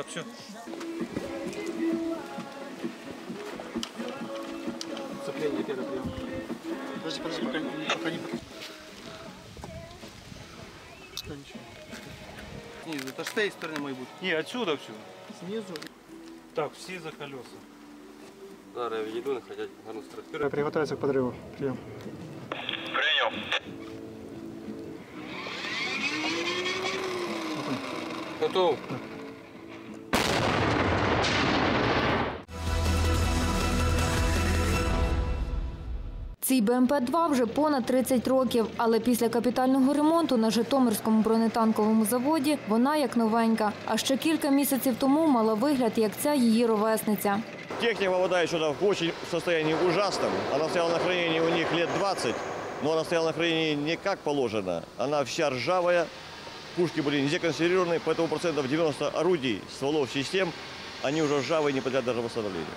Так, все. Сцепление первый прием. Подожди, подожди, пока, не- пока не... Что, ничего. Ні, це ж з тієї сторони має бути. Не, отсюда все. Снизу. Так, все за колеса. Зараз я відійду, не хотять гарно стратегію. Приготовиться к подрыву. Прием. Готов. Цій БМП-2 вже понад 30 років, але після капітального ремонту на Житомирському бронетанковому заводі вона як новенька. А ще кілька місяців тому мала вигляд, як ця її ровесниця. Техника молодая что-то в очень состоянии ужасном. Она стояла на хранении у них лет 20, но она стояла на хранении не как положено. Она вся ржавая, пушки были не законсервированы, поэтому процентов 90 орудий, стволов, систем, они уже ржавые, не подлежат даже восстановлению.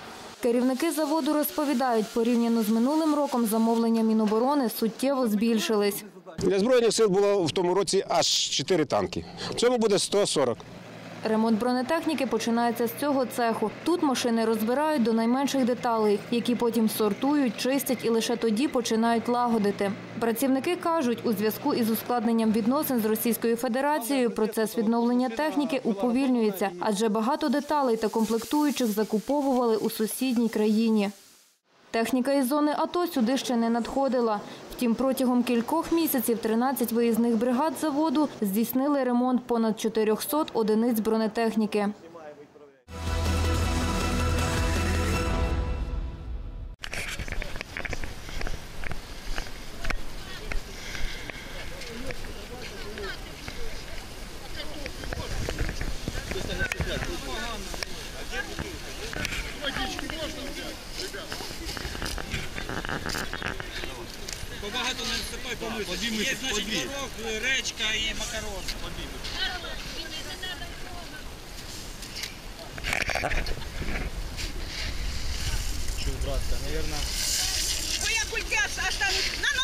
Керівники заводу розповідають, порівняно з минулим роком замовлення Міноборони суттєво збільшились. Для Збройних сил було в тому році аж 4 танки. В цьому буде 140. Ремонт бронетехніки починається з цього цеху. Тут машини розбирають до найменших деталей, які потім сортують, чистять і лише тоді починають лагодити. Працівники кажуть, у зв'язку із ускладненням відносин з Російською Федерацією процес відновлення техніки уповільнюється, адже багато деталей та комплектуючих закуповували у сусідній країні. Техніка із зони АТО сюди ще не надходила. Втім, протягом кількох місяців 13 виїзних бригад заводу здійснили ремонт понад 400 одиниць бронетехніки. Є, значить, горох, речка і макарон. Твоя братка, наверное... Твоя культя останется. наступи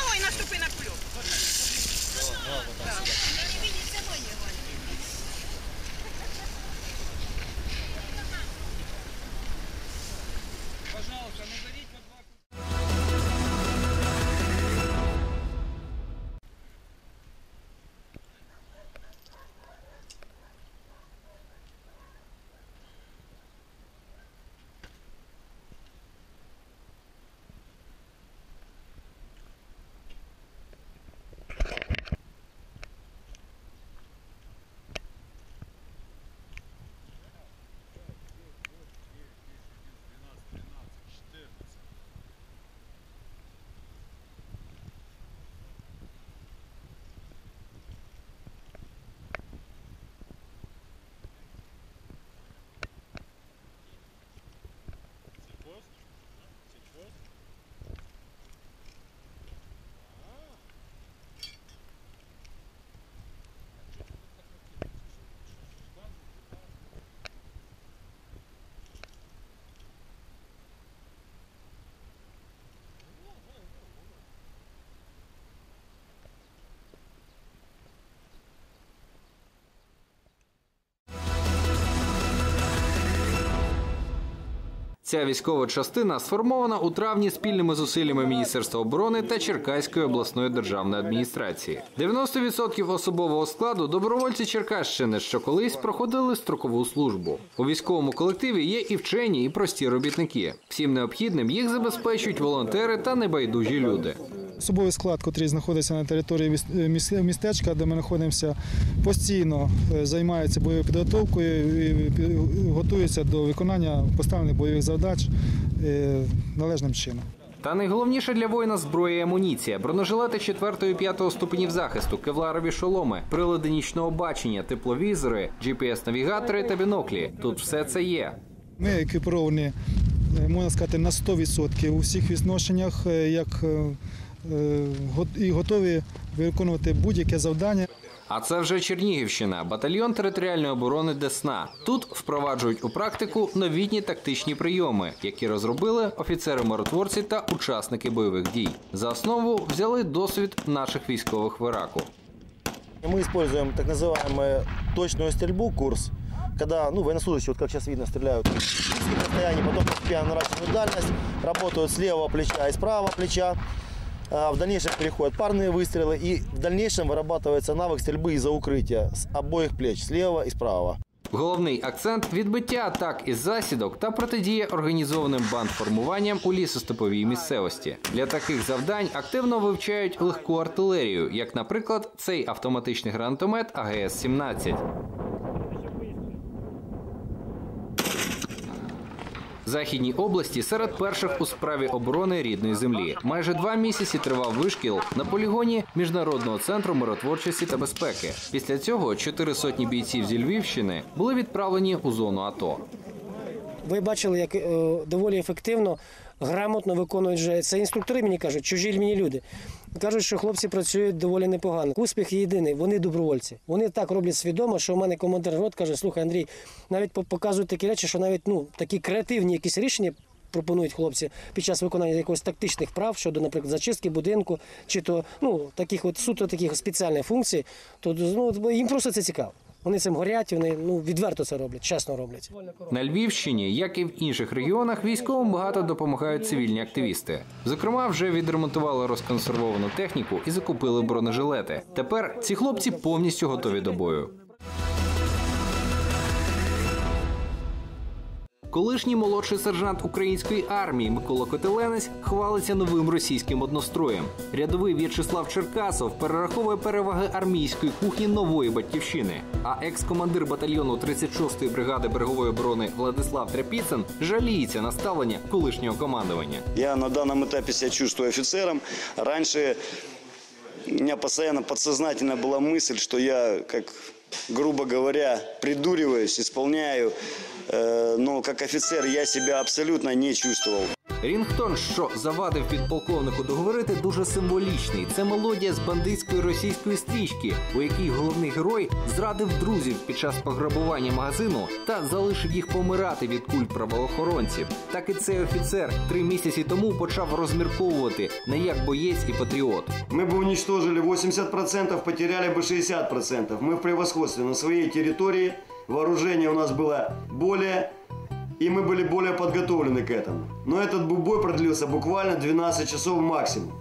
Ця військова частина сформована у травні спільними зусиллями Міністерства оборони та Черкаської обласної державної адміністрації. 90% особового складу добровольці Черкащини, що колись проходили строкову службу. У військовому колективі є і вчені, і прості робітники. Всім необхідним їх забезпечують волонтери та небайдужі люди. Особовий склад, який знаходиться на території е, міс- містечка, де ми знаходимося, постійно е, займається бойовою підготовкою і готується до виконання поставлених бойових завдач е, належним чином. Та найголовніше для воїна зброя і амуніція, бронежилети 4 і 5 ступенів захисту, кевларові шоломи, прилади нічного бачення, тепловізори, GPS-навігатори та біноклі. Тут все це є. Ми екіпіровані, можна сказати, на 100% у всіх відношеннях, як і готові виконувати будь-яке завдання. А це вже Чернігівщина, батальйон територіальної оборони Десна. Тут впроваджують у практику новітні тактичні прийоми, які розробили офіцери-миротворці та учасники бойових дій. За основу взяли досвід наших військових в Іраку. Мы используем так называемую точную стрельбу, курс, когда ну, военнослужащие, вот как сейчас видно, стреляют с близких расстояний, потом постепенно наращивают дальность, работают с левого плеча и с правого плеча А В дальнейшем переходят парные выстрелы и в дальнейшем вырабатывается навык стрельбы из-за укрытия с обоих плеч, с левого и с правого. Головний акцент відбиття атак із засідок та протидія організованим бандформуванням у лісостеповій місцевості. Для таких завдань активно вивчають легку артилерію, як, наприклад, цей автоматичний гранатомет АГС-17. Західній області серед перших у справі оборони рідної землі. Майже два місяці тривав вишкіл на полігоні міжнародного центру миротворчості та безпеки. Після цього чотири сотні бійців зі Львівщини були відправлені у зону АТО. Ви бачили, як е, доволі ефективно, грамотно виконують вже це інструктори. Мені кажуть, чужі мені люди. Кажуть, що хлопці працюють доволі непогано. Успіх єдиний, вони добровольці. Вони так роблять свідомо, що у мене командир рот каже: слухай, Андрій, навіть по- показують такі речі, що навіть ну такі креативні якісь рішення. Пропонують хлопці під час виконання якогось тактичних прав щодо, наприклад, зачистки будинку, чи то ну таких от суто таких спеціальних функцій, то ну, їм просто це цікаво. Вони цим горять, вони ну відверто це роблять, чесно роблять. На Львівщині, як і в інших регіонах, військовим багато допомагають цивільні активісти. Зокрема, вже відремонтували розконсервовану техніку і закупили бронежилети. Тепер ці хлопці повністю готові до бою. Колишній молодший сержант української армії Микола Котеленець хвалиться новим російським одностроєм. Рядовий В'ячеслав Черкасов перераховує переваги армійської кухні нової батьківщини. А екс-командир батальйону 36-ї бригади берегової оборони Владислав Тряпіцин жаліється на ставлення колишнього командування. Я на данном этапе себя чувствую офицером. Раньше у меня постоянно подсознательно была мысль, что я, как грубо говоря, придуриваюсь, исполняю, э, но как офицер я себя абсолютно не чувствовал. Рінгтон, що завадив підполковнику договорити, дуже символічний. Це мелодія з бандитської російської стрічки, у якій головний герой зрадив друзів під час пограбування магазину та залишив їх помирати від куль правоохоронців. Так і цей офіцер три місяці тому почав розмірковувати не як боєць і патріот. Мы бы уничтожили 80%, потеряли бы 60%. Мы в превосходстве на своей территории. Вооружение у нас было более, и мы были более подготовлены к этому. Но этот бы бой продлился буквально 12 часов максимум.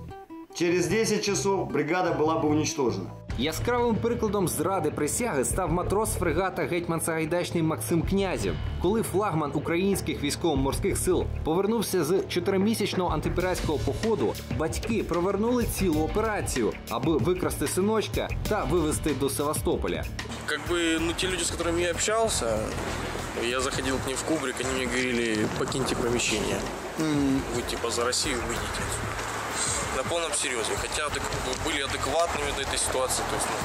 Через 10 часов бригада была бы уничтожена. Яскравим прикладом зради присяги став матрос фрегата гетьман Сагайдачний Максим Князів. Коли флагман українських військово-морських сил повернувся з чотиримісячного антипіратського походу, батьки провернули цілу операцію, аби викрасти синочка та вивезти до Севастополя. Как бы, ну, те люди, с которыми я общался, я заходил к ним в кубрик, они мне говорили, покиньте помещение. Вы, типа, за Россию отсюда. На полном серьезе. Хотя адек- были адекватными до этой ситуации, то есть, ну,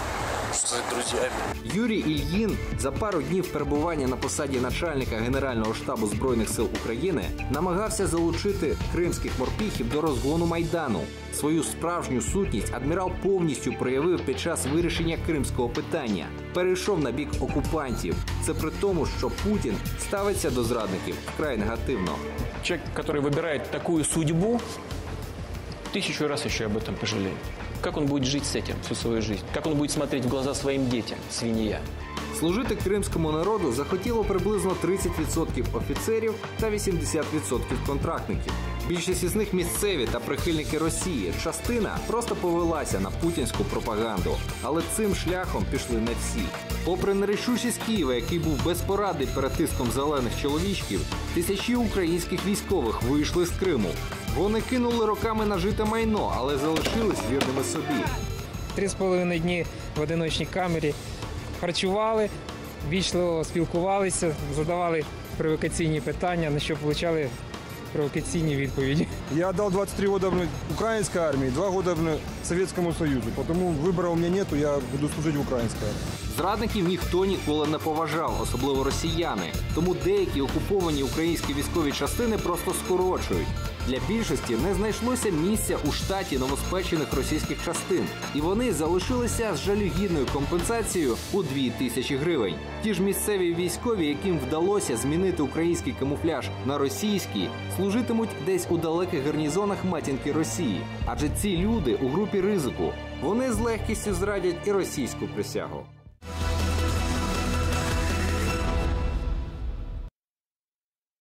что сказать, друзьями. Юрій Ільїн за пару днів перебування на посаді начальника Генерального штабу збройних сил України намагався залучити кримських морпіхів до розгону майдану. Свою справжню сутність адмірал повністю проявив під час вирішення кримського питання. Перейшов на бік окупантів. Це при тому, що Путін ставиться до зрадників вкрай негативно. Человек, который выбирает такую судьбу, тысячу раз еще об этом пожалеет. Как он будет жить с этим всю свою жизнь? Как он будет смотреть в глаза своим детям, свинья? Служити кримському народу захотіло приблизно 30% офіцерів та 80% контрактників. Більшість із них місцеві та прихильники Росії. Частина просто повелася на путінську пропаганду. Але цим шляхом пішли не всі. Попри нерішучість Києва, який був безпорадний перед тиском зелених чоловічків, тисячі українських військових вийшли з Криму. Вони кинули роками нажите майно, але залишились вірними собі. Три з половиною дні в одиночній камері харчували, вічливо спілкувалися, задавали провокаційні питання, на що отримали провокаційні відповіді. Я отдал 23 года блин, украинской армии, 2 года блин, Советскому Союзу. Потому выбора у меня нету, я буду служить в украинской армии. Зрадників ніхто ніколи не поважав, особливо росіяни. Тому деякі окуповані українські військові частини просто скорочують. Для більшості не знайшлося місця у штаті новоспечених російських частин, і вони залишилися з жалюгідною компенсацією у 2 тисячі гривень. Ті ж місцеві військові, яким вдалося змінити український камуфляж на російський, служитимуть десь у далеких гарнізонах матінки Росії. Адже ці люди у групі ризику вони з легкістю зрадять і російську присягу.